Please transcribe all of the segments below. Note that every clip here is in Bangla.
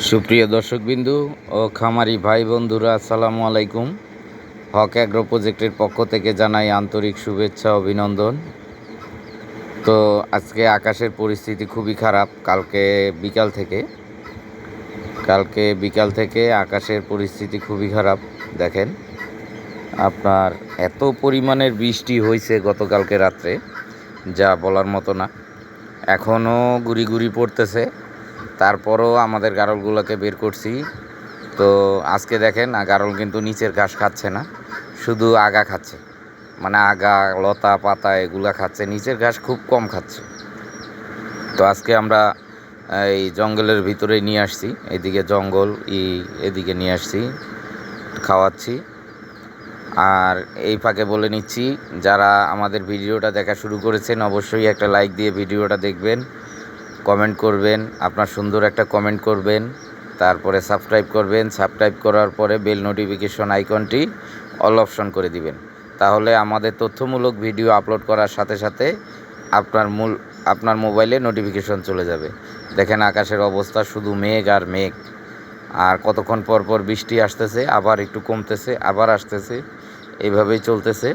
সুপ্রিয় দর্শকবিন্দু ও খামারি ভাই বন্ধুরা, আসসালামু আলাইকুম। হক অ্যাগ্রো প্রজেক্টের পক্ষ থেকে জানাই আন্তরিক শুভেচ্ছা, অভিনন্দন। তো আজকে আকাশের পরিস্থিতি খুবই খারাপ, কালকে বিকাল থেকে। কালকে বিকাল থেকে আকাশের পরিস্থিতি খুবই খারাপ, দেখেন। আপনার এত পরিমাণের বৃষ্টি হয়েছে গতকালকে রাত্রে, যা বলার মতো না। এখনও গুড়ি গুড়ি পড়তেছে। তারপরও আমাদের গারলগুলোকে বের করছি। তো আজকে দেখেন গারল কিন্তু নিচের ঘাস খাচ্ছে না, শুধু আগা খাচ্ছে। মানে আগা, লতা, পাতা এগুলা খাচ্ছে, নিচের ঘাস খুব কম খাচ্ছে। তো আজকে আমরা এই জঙ্গলের ভিতরে নিয়ে আসছি, এদিকে জঙ্গল, ই, এদিকে নিয়ে আসছি, খাওয়াচ্ছি। আর এই ফাঁকে বলে নিচ্ছি, যারা আমাদের ভিডিওটা দেখা শুরু করেছেন, অবশ্যই একটা লাইক দিয়ে ভিডিওটা দেখবেন। কমেন্ট করবেন, আপনার সুন্দর একটা কমেন্ট করবেন, তারপরে সাবস্ক্রাইব করবেন সাবস্ক্রাইব করার পরে বেল নোটিফিকেশন আইকনটি অল অপশন করে দিবেন। তাহলে আমাদের তথ্যমূলক ভিডিও আপলোড করার সাথে সাথে আপনার মূল, আপনার মোবাইলে নোটিফিকেশন চলে যাবে। দেখেন আকাশের অবস্থা শুধু মেঘ আর মেঘ। আর কতক্ষণ পর পর বৃষ্টি আসতেছে, আবার একটু কমতেছে, আবার আসতেছে, এইভাবেই চলতেছে।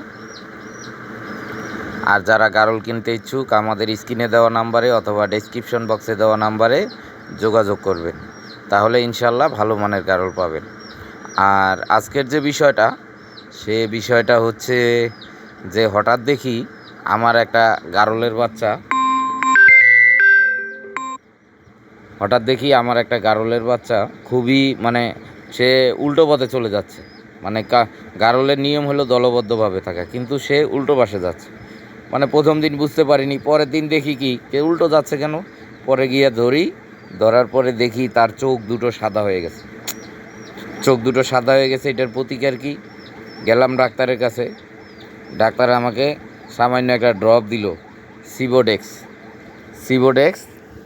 আর যারা গারল কিনতে ইচ্ছুক, আমাদের স্ক্রিনে দেওয়া নাম্বারে অথবা ডেসক্রিপশন বক্সে দেওয়া নাম্বারে যোগাযোগ করবেন। তাহলে ইনশাল্লাহ ভালো মানের গারল পাবেন। আর আজকের যে বিষয়টা, সে বিষয়টা হচ্ছে যে হঠাৎ দেখি আমার একটা গারলের বাচ্চা, হঠাৎ দেখি আমার একটা গারলের বাচ্চা খুবই মানে সে উল্টো পথে চলে যাচ্ছে। মানে গারলের নিয়ম হলো দলবদ্ধভাবে থাকা, কিন্তু সে উল্টো পাশে যাচ্ছে। মানে প্রথম দিন বুঝতে পারিনি, পরের দিন দেখি কি, কে উল্টো যাচ্ছে কেন? পরে গিয়ে ধরি, ধরার পরে দেখি তার চোখ দুটো সাদা হয়ে গেছে। চোখ দুটো সাদা হয়ে গেছে, এটার প্রতিকার কি? গেলাম ডাক্তারের কাছে। ডাক্তার আমাকে সামান্য একটা ড্রপ দিল সিবোডেক্স সিবোডেক্স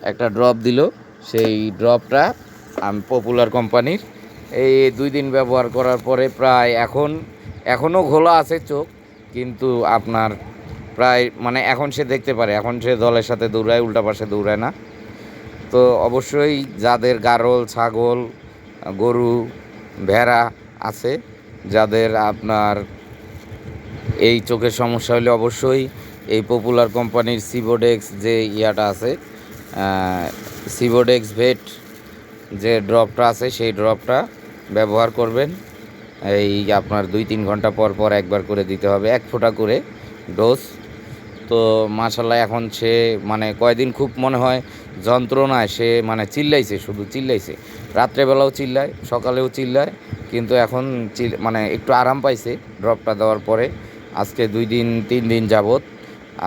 একটা ড্রপ দিল, সেই ড্রপটা আমি পপুলার কোম্পানির এই দুই দিন ব্যবহার করার পরে প্রায় এখন, এখনও ঘোলা আছে চোখ, কিন্তু আপনার প্রায় মানে এখন সে দেখতে পারে, এখন সে দলের সাথে দৌড়ায়, উল্টা পাশে দৌড়ায় না। তো অবশ্যই যাদের গারল, ছাগল, গরু, ভেড়া আছে, যাদের আপনার এই চোখের সমস্যা হলে অবশ্যই এই পপুলার কোম্পানির সিবোডেক্স যে ইয়াটা আছে সিবোডেক্স ভেট যে ড্রপটা আছে, সেই ড্রপটা ব্যবহার করবেন। এই আপনার দুই তিন ঘণ্টা পর পর একবার করে দিতে হবে, এক ফোঁটা করে ডোজ তো মাশাল্লাহ এখন সে মানে কয়দিন খুব মনে হয় যন্ত্রণায় সে মানে চিল্লাইছে, শুধু চিল্লাইছে। রাত্রেবেলাও চিল্লায়, সকালেও চিল্লায়, কিন্তু এখন মানে একটু আরাম পাইছে ড্রপটা দেওয়ার পরে। আজকে দুই দিন, তিন দিন যাবত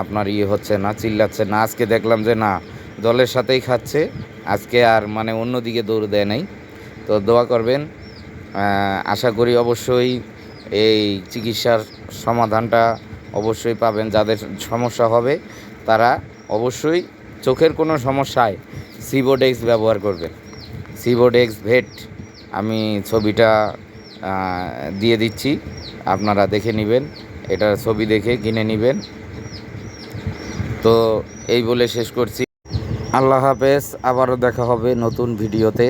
আপনার ইয়ে হচ্ছে না, চিল্লাচ্ছে না। আজকে দেখলাম যে না, দলের সাথেই খাচ্ছে। আজকে আর মানে অন্যদিকে দৌড় দেয় নাই। তো দোয়া করবেন আশা করি অবশ্যই এই চিকিৎসার সমাধানটা অবশ্যই পাবেন। যাদের সমস্যা হবে, তারা অবশ্যই চোখের কোনো সমস্যায় সিবোডেক্স ব্যবহার করবেন। সিবোডেক্স ভেট আমি ছবিটা দিয়ে দিচ্ছি। আপনারা দেখে নেবেন এটার ছবি দেখে কিনে নেবেন। তো এই বলে শেষ করছি। আল্লাহ হাফেজ, আবারও দেখা হবে নতুন ভিডিওতে।